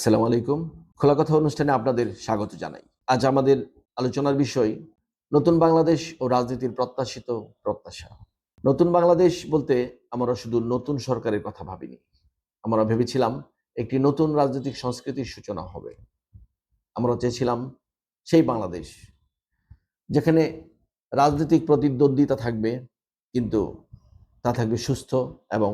আসসালামু আলাইকুম। খোলা কথা অনুষ্ঠানে আপনাদের স্বাগত জানাই। আজ আমাদের আলোচনার বিষয়, নতুন বাংলাদেশ ও রাজনীতির প্রত্যাশিত প্রত্যাশা। নতুন বাংলাদেশ বলতে আমরা শুধু নতুন সরকারের কথা ভাবিনি। আমরা ভেবেছিলাম একটি নতুন রাজনৈতিক সংস্কৃতির সূচনা হবে। আমরা চেয়েছিলাম সেই বাংলাদেশ, যেখানে রাজনৈতিক প্রতিদ্বন্দ্বিতা থাকবে, কিন্তু তা থাকবে সুস্থ এবং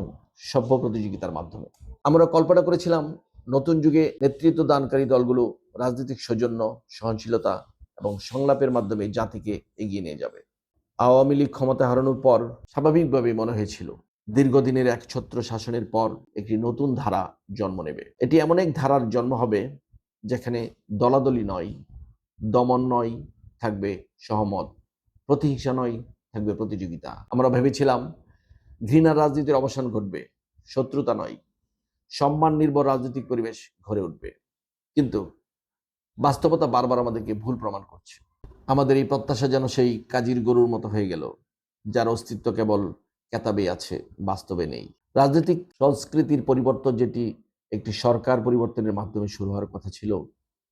সভ্য প্রতিযোগিতার মাধ্যমে। আমরা কল্পনা করেছিলাম নতুন যুগে নেতৃত্ব দানকারী দলগুলো রাজনৈতিক সৌজন্য, সহনশীলতা এবং সংলাপের মাধ্যমে জাতিকে এগিয়ে নিয়ে যাবে। আওয়ামী লীগ ক্ষমতা হারানোর পর স্বাভাবিকভাবেই মনে হয়েছিল, দীর্ঘদিনের এক ছত্র শাসনের পর একটি নতুন ধারা জন্ম নেবে। এটি এমন এক ধারার জন্ম হবে যেখানে দলাদলি নয়, দমন নয়, থাকবে সহমত, প্রতিহিংসা নয়, থাকবে প্রতিযোগিতা। আমরা ভেবেছিলাম ঘৃণার রাজনীতির অবসান ঘটবে, শত্রুতা নয় সম্মান নির্ভর রাজনৈতিক পরিবেশ গড়ে উঠবে। কিন্তু বাস্তবতা বারবার আমাদেরকে ভুল প্রমাণ করছে। আমাদের এই প্রত্যাশা যেন সেই কাজীর গরুর মতো হয়ে গেল, যার অস্তিত্ব কেবল কেতাবে আছে, বাস্তবে নেই। রাজনৈতিক সংস্কৃতির পরিবর্তন যেটি একটি সরকার পরিবর্তনের মাধ্যমে শুরু হওয়ার কথা ছিল,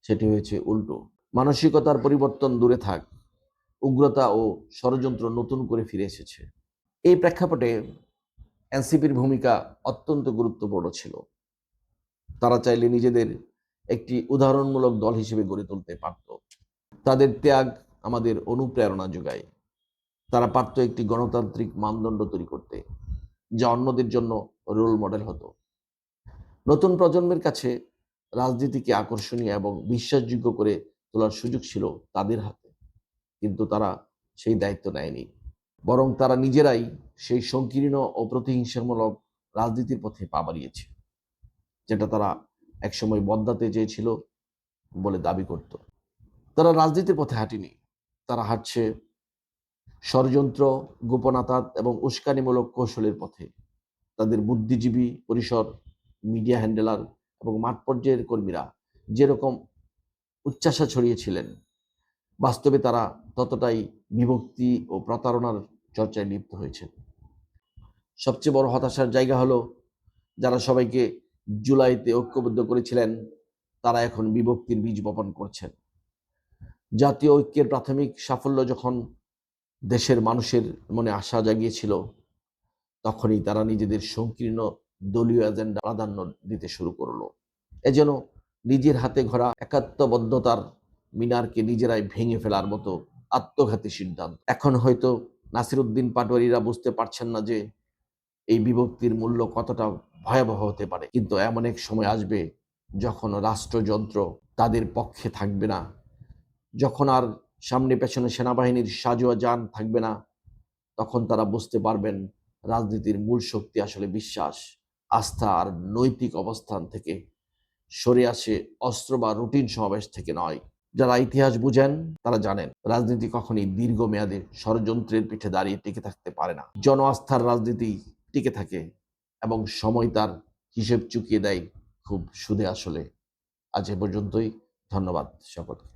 সেটি হয়েছে উল্টো। মানসিকতার পরিবর্তন দূরে থাক, উগ্রতা ও ষড়যন্ত্র নতুন করে ফিরে এসেছে। এই প্রেক্ষাপটে এনসিপির ভূমিকা অত্যন্ত গুরুত্বপূর্ণ ছিল। তারা চাইলে নিজেদের একটি উদাহরণমূলক দল হিসেবে গড়ে তুলতে পারত। তাদের ত্যাগ আমাদের অনুপ্রেরণা যোগায়। তারা পারত একটি গণতান্ত্রিক মানদণ্ড তৈরি করতে, যা অন্যদের জন্য রোল মডেল হতো। নতুন প্রজন্মের কাছে রাজনীতিকে আকর্ষণীয় এবং বিশ্বাসযোগ্য করে তোলার সুযোগ ছিল তাদের হাতে। কিন্তু তারা সেই দায়িত্ব নেয়নি। বরং তারা নিজেরাই সেই সংকীর্ণ ও প্রতিহিংসামূলক রাজনীতির পথে পা বাড়িয়েছে যেটা তারা একসময় বদলাতে চেয়েছিল বলে দাবি করত। তারা রাজনীতির পথে হাঁটেনি। তারা হাঁটছে ষড়যন্ত্র, গোপনাতাত এবং উস্কানিমূলক কৌশলের পথে। তাদের বুদ্ধিজীবী পরিসর, মিডিয়া হ্যান্ডেলার এবং মাঠ পর্যায়ের কর্মীরা যেরকম উচ্চাসা ছড়িয়েছিলেন, বাস্তবে তারা ততটাই বিভক্তি ও প্রতারণার চর্চায় লিপ্ত হয়েছে সবচেয়ে বড় হতাশার জায়গা হলো, যারা সবাইকে জুলাইতে ঐক্যবদ্ধ করেছিলেন, তারা এখন বিভক্তির বীজ বপন করছেন। জাতীয় ঐক্যের প্রাথমিক সাফল্য যখন দেশের মানুষের মনে আশা জাগিয়েছিল, তখনই তারা নিজেদের সংকীর্ণ দলীয় এজেন্ডা প্রাধান্য দিতে শুরু করল। এজন্য নিজের হাতে ঘোরা একাত্মবদ্ধতার মিনারকে নিজেরাই ভেঙে ফেলার মতো আত্মঘাতী সিদ্ধান্ত। এখন হয়তো নাসিরুদ্দিন পাটোয়ারিরা বুঝতে পারছেন না যে এই বিভক্তির মূল্য কতটা ভয়াবহ হতে পারে? কিন্তু এমন এক সময় আসবে যখন রাষ্ট্রযন্ত্র তাদের পক্ষে থাকবে না, যখন আর সামনে পেছনে সেনাবাহিনীর সাজোয়া যান থাকবে না, তখন তারা বুঝতে পারবেন রাজনীতির মূল শক্তি আসলে বিশ্বাস, আস্থা আর নৈতিক অবস্থান থেকে সরে আসে অস্ত্র বা রুটিন সমাবেশ থেকে নয়। যারা ইতিহাস বুঝেন, তারা জানেন রাজনীতি কখনই দীর্ঘমেয়াদে ষড়যন্ত্রের পিঠে দাঁড়িয়ে টিকে থাকতে পারে না। জন আস্থার রাজনীতি টিকে থাকে এবং সময় তার হিসেব চুকিয়ে দেয় খুব সুদে আসলে। আজ এ পর্যন্তই। ধন্যবাদ সকলকে।